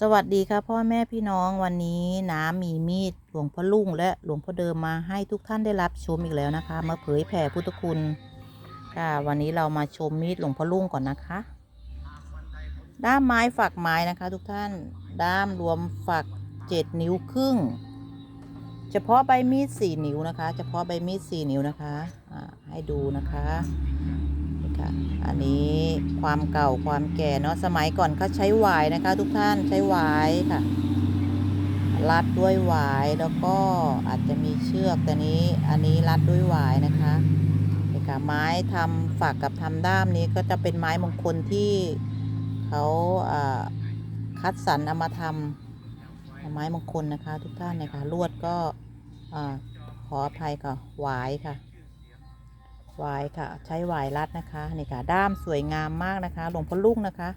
สวัสดีค่ะพ่อแม่พี่น้องวันนี้น้ามีมีดหลวงพ่อลุ่งและหลวงพ่อเดิมมาให้ทุกท่านได้รับชมอีกแล้วนะคะ มาเผยแผ่พุทธคุณค่ะวันนี้เรามาชมมีดหลวงพ่อลุ่งก่อนนะคะ ด้ามไม้ฝักไม้นะคะ ทุกท่านด้ามรวมฝักเจ็ดนิ้วครึ่ง เฉพาะใบมีดสี่นิ้วนะคะ เฉพาะใบมีดสี่นิ้วนะคะอ่าให้ดูนะคะ ค่ะ อันนี้ความเก่าความแก่เนาะสมัยก่อนเขาใช้หวายนะคะ ทุกท่านใช้หวายค่ะ รัดด้วยหวายแล้วก็อาจจะมีเชือกแต่นี้อันนี้รัดด้วยหวายนะคะนี่ค่ะไม้ทำฝักกับทำด้ามนี้ก็จะเป็นไม้มงคลที่เขาคัดสรรเอามาทำไม้มงคลนะคะ ทุกท่านนะคะลวดก็อขออภัยค่ะหวายค่ะ วายค่ะ ใช้วายรัดนะคะนี่ค่ะด้ามสวยงามมากนะคะหลวงพ่อลุงนะคะ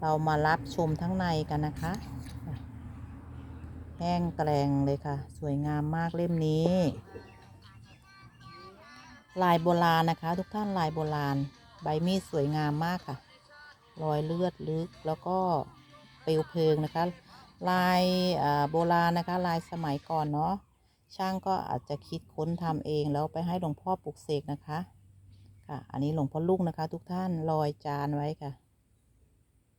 เรามารับชมทั้งในกันนะคะแห้งแกลงเลยค่ะ สวยงามมากเล่มนี้ ลายโบราณนะคะ ทุกท่านลายโบราณ ใบมีดสวยงามมากค่ะ รอยเลือดลึกแล้วก็เปลวเพลิงนะคะ ลายโบราณนะคะ ลายสมัยก่อนเนาะ ช่างก็อาจจะคิดค้นทำเองแล้วไปให้หลวงพ่อปลุกเสกนะคะ ค่ะ อันนี้หลวงพ่อลูกนะคะ ทุกท่านลอยจานไว้ค่ะ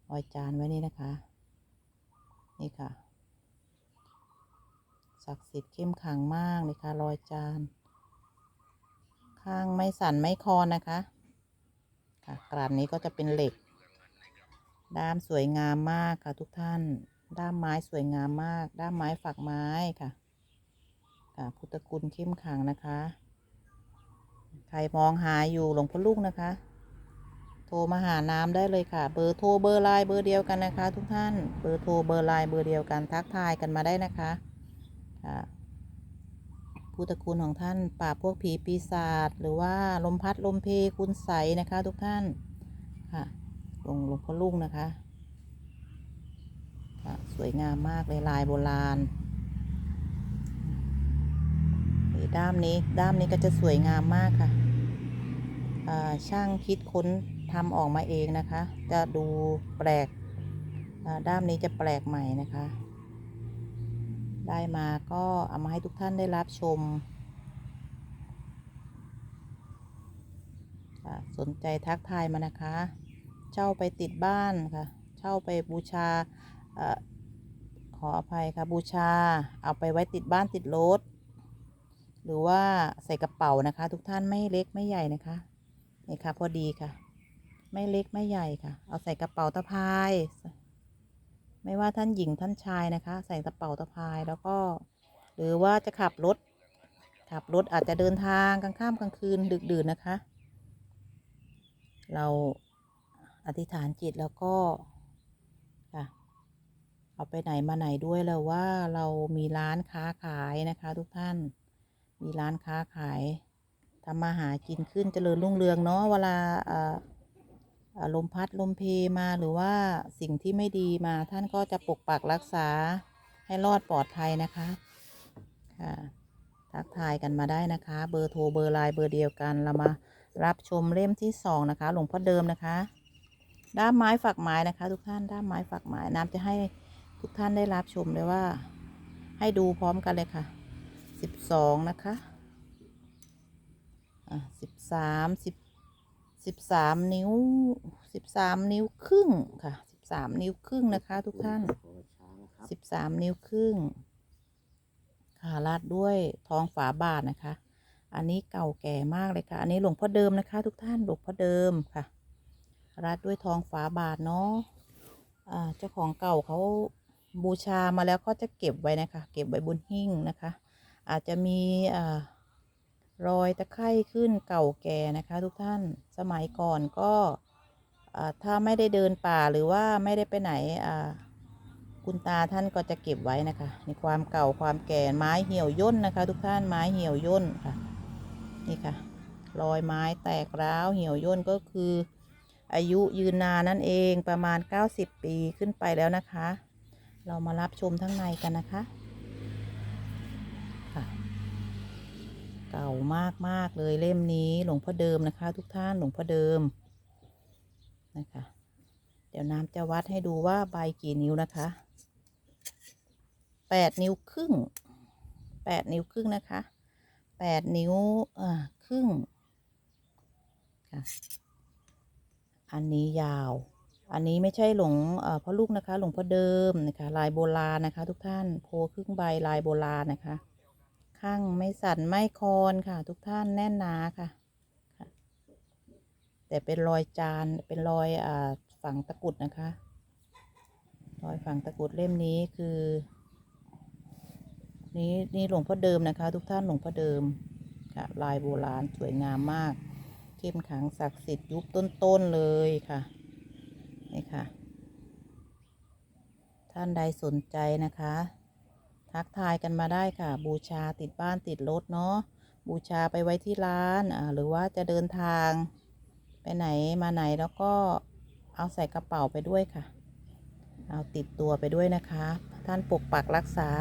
ลอยจานไว้นี่นะคะ นี่ค่ะศักดิ์สิทธิ์เข้มขังมากเลยค่ะรอยจาน ข้างไม่สั่นไม่คลอนนะคะ ค่ะกราบนี้ก็จะเป็นเหล็ก ด้ามสวยงามมากค่ะทุกท่าน ด้ามไม้สวยงามมาก ด้ามไม้ฝักไม้ค่ะ พุทธคุณเข้มขังนะคะ ใครมองหาอยู่หลวงพ่อลูกนะคะ โทรมาหาน้ำได้เลยค่ะ เบอร์โทรเบอร์ไลน์เบอร์เดียวกันนะคะ ทุกท่าน เบอร์โทรเบอร์ไลน์เบอร์เดียวกันทักทายกันมาได้นะคะค่ะพุทธคุณของท่านปราบพวกผีปีศาจหรือว่าลมพัดลมเพคุณใสนะคะ ทุกท่านค่ะหลวงหลวงพ่อลุงนะคะค่ะสวยงามมากเลยลายโบราณ นี่ด้ามนี้ด้ามนี้ก็จะสวยงามมากค่ะช่างคิดค้นทำออกมาเองนะคะ จะดูแปลกด้ามนี้จะแปลกใหม่นะคะ ได้มาก็เอามาให้ทุกท่านได้รับชม สนใจทักทายมานะคะ เช่าไปติดบ้านค่ะ เช่าไปบูชาอขออภัยค่ะบูชา เอาไปไว้ติดบ้านติดรถ หรือว่าใส่กระเป๋านะคะ ทุกท่านไม่เล็กไม่ใหญ่นะคะนี่ค่ะพอดีค่ะ ไม่เล็กไม่ใหญ่ค่ะ เอาใส่กระเป๋าตะพาย ไม่ว่าท่านหญิงท่านชายนะคะ ใส่กระเป๋าตะพายแล้วก็ หรือว่าจะขับรถ ขับรถอาจจะเดินทางกลางค่ำกลางคืนดึกดื่นนะคะ เราอธิษฐานจิตแล้วก็ค่ะเอาไปไหนมาไหนด้วยแล้วว่าเรามีร้านค้าขายนะคะ ทุกท่าน มีร้านค้าขายทำมาหากินขึ้นเจริญรุ่งเรืองเนาะเวลาเอ่ออ่าลมพัดลมเพมาหรือว่าสิ่งที่ไม่ดีมาท่านก็จะปกปักรักษาให้รอดปลอดภัยนะคะค่ะทักทายกันมาได้นะคะ เบอร์โทรเบอร์ไลน์เบอร์เดียวกันเรามารับชมเล่มที่สองนะคะหลวงพ่อเดิมนะคะ ด้ามไม้ฝักไม้นะคะ ทุกท่านด้ามไม้ฝักไม้น้ำจะให้ทุกท่านได้รับชมเลยว่า ให้ดูพร้อมกันเลยค่ะ สิบสองนะคะอะสิบสามสิบสิบสามนิ้วสิบสามนิ้วครึ่งค่ะสิบสามนิ้วครึ่งนะคะ ทุกท่านสิบสามนิ้วครึ่งค่ะราดด้วยทองฝาบาทนะคะ อันนี้เก่าแก่มากเลยค่ะ อันนี้หลวงพ่อเดิมนะคะ ทุกท่านหลวงพ่อเดิมค่ะราดด้วยทองฝาบาทเนาะอ่าเจ้าของเก่าเขาบูชามาแล้วก็จะเก็บไว้นะคะ เก็บไว้บนหิ้งนะคะ อาจจะมีอ่ารอยตะไคร่ขึ้นเก่าแก่นะคะทุกท่านสมัยก่อนก็อ่าถ้าไม่ได้เดินป่าหรือว่าไม่ได้ไปไหนอ่าคุณตาท่านก็จะเก็บไว้นะคะในความเก่าความแก่ไม้เหี่ยวย่นนะคะ ทุกท่านไม้เหี่ยวย่นค่ะนี่ค่ะรอยไม้แตกร้าวเหี่ยวย่นก็คือ อายุยืนนานนั่นเองประมาณ 90 ปีขึ้นไปแล้วนะคะ เรามารับชมทั้งในกันนะคะ เก่ามากมากเลยเล่มนี้หลวงพ่อเดิมนะคะ ทุกท่านหลวงพ่อเดิมนะคะ เดี๋ยวน้ำจะวัดให้ดูว่าใบกี่นิ้วนะคะแปดนิ้วครึ่งแปดนิ้วครึ่งนะคะแปดนิ้วอ่าครึ่งค่ะอันนี้ยาว อันนี้ไม่ใช่หลวงพ่อลูกนะคะ หลวงพ่อเดิมนะคะ ลายโบราณนะคะ ทุกท่านโพครึ่งใบลายโบราณนะคะ ข้างไม่สั่นไม่คอนค่ะ ทุกท่านแน่นหนาค่ะ แต่เป็นรอยจานเป็นรอยอ่าฝังตะกุดนะคะ รอยฝังตะกุดเล่มนี้คือ นี้นี่หลวงพ่อเดิมนะคะ ทุกท่านหลวงพ่อเดิมค่ะ ลายโบราณสวยงามมาก เข้มขังศักดิ์สิทธิ์ยุคต้นๆเลยค่ะนี่ค่ะ ท่านใดสนใจนะคะ ทักทายกันมาได้ค่ะ บูชาติดบ้านติดรถเนาะบูชาไปไว้ที่ร้านหรือว่าจะเดินทางไปไหนมาไหนแล้วก็เอาใส่กระเป๋าไปด้วยค่ะ เอาติดตัวไปด้วยนะคะ ท่านปกปักรักษา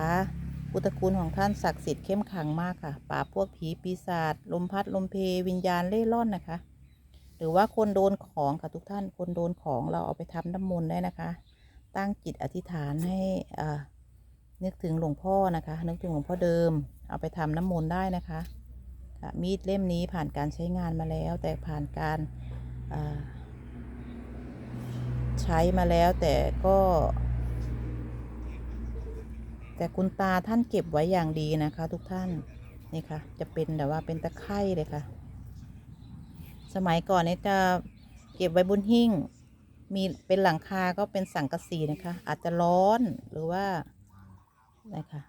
พุทธคุณของท่านศักดิ์สิทธิ์เข้มขังมากค่ะปราบพวกผีปีศาจลมพัดลมเพวิญญาณเล่ร่อนนะคะ หรือว่าคนโดนของค่ะทุกท่านคนโดนของเราเอาไปทำน้ำมนต์ได้นะคะ ตั้งจิตอธิษฐานให้อ่า นึกถึงหลวงพ่อนะคะ นึกถึงหลวงพ่อเดิม เอาไปทำน้ำมนต์ได้นะคะค่ะมีดเล่มนี้ผ่านการใช้งานมาแล้ว แต่ผ่านการใช้มาแล้วแต่ก็ แต่คุณตาท่านเก็บไว้อย่างดีนะคะ ทุกท่านนี่ค่ะ จะเป็นแบบว่าเป็นตะไคร่เลยค่ะ สมัยก่อนเนี่ยจะเก็บไว้บนหิ้ง มีเป็นหลังคาก็เป็นสังกะสีนะคะ อาจจะร้อนหรือว่า นะคะ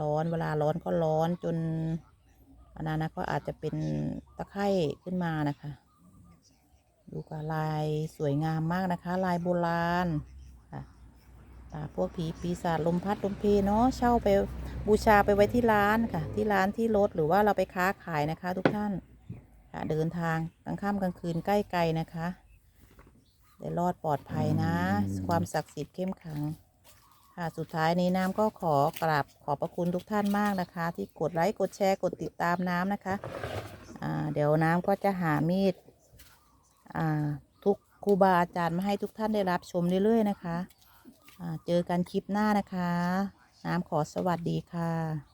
ร้อนเวลาร้อนก็ร้อนจนอันนั้นนะก็อาจจะเป็นตะไคร่ขึ้นมานะคะ ดูกับลายสวยงามมากนะคะ ลายโบราณค่ะอ่าพวกผีปีศาจลมพัดลมเพเนาะเช่าไปบูชาไปไว้ที่ร้านค่ะ ที่ร้านที่รถหรือว่าเราไปค้าขายนะคะ ทุกท่านค่ะเดินทางกลางค่ำกลางคืนใกล้ไกลนะคะได้รอดปลอดภัยนะ ความศักดิ์สิทธิ์เข้มขลัง ค่ะสุดท้ายนี้น้ำก็ขอกราบขอบพระคุณทุกท่านมากนะคะ ที่กดไลค์กดแชร์กดติดตามน้ำนะคะเดี๋ยวน้ำก็จะหามีดทุกครูบาอาจารย์มาให้ทุกท่านได้รับชมเรื่อยๆนะคะเจอกันคลิปหน้านะคะ น้ำขอสวัสดีค่ะ